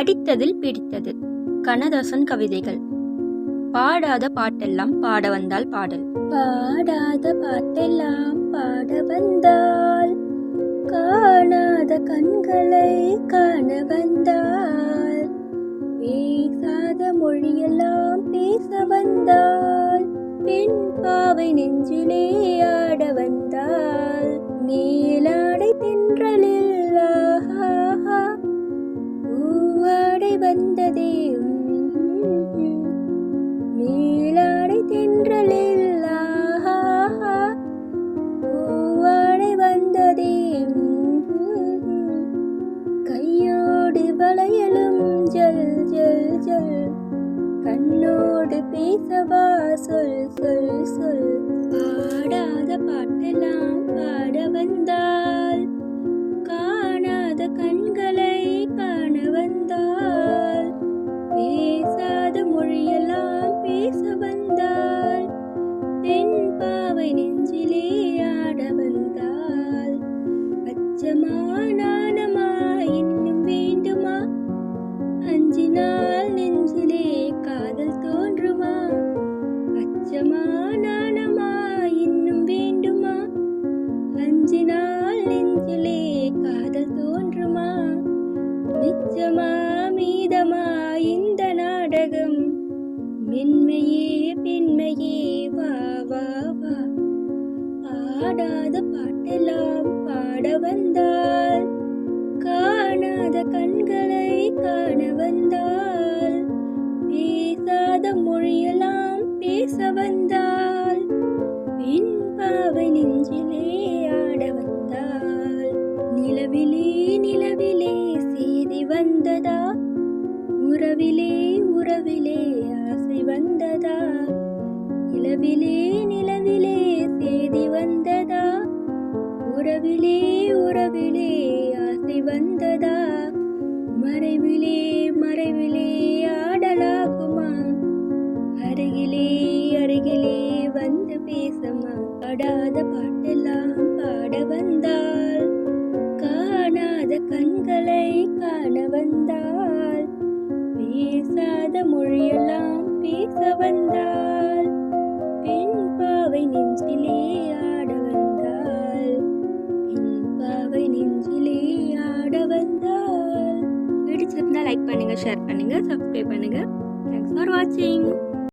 படித்ததில் பிடித்தது. கண்ணதாசன் கவிதைகள். பாடாத பாட்டெல்லாம் பாட வந்தால் பாடல். பாடாத பாட்டெல்லாம் பாட வந்தால் காணாத கண்களை காண வந்தால் பேசாத மொழியெல்லாம் பேச வந்தால் பெண் பாவை நெஞ்சிலே ஆட வந்தால் மேலா கண்ணோடு பேசவா? சொல் சொல் சொல். பாடாத பாட்டெல்லாம் பாட வந்தா அஞ்சினால் நெஞ்சிலே காதல் தோன்றுமா? நிச்சமா மீதமா இந்த நாடகம்? மென்மையே பெண்மையே வா வா வா. ஆடாத பாட்டெல்லாம் பாட வந்தால் காணாத கண்களை காணவர் நிலவிலே நிலவிலே செய்தி வந்ததா? உறவிலே உறவிலே ஆசை வந்ததா? நிலவிலே நிலவிலே செய்தி வந்ததா? உறவிலே உறவிலே ஆசை வந்ததா? மறைவிலே மறைவிலே ஆடலாகுமா? அருகிலே அருகிலே வந்து பேசமா? பாடாத பாட்டெல்லாம் காண வந்தால் பேசாத மொழியெல்லாம் பேச வந்தால் பெண் பாவை நெஞ்சிலே ஆட வந்தால் பெண் பாவை நெஞ்சிலே ஆட வந்தால். பிடிச்சிருந்தா லைக் பண்ணுங்க ஷேர் பண்ணுங்க சப்ஸ்கிரைப் பண்ணுங்க. தேங்க்ஸ் ஃபார் வாட்சிங்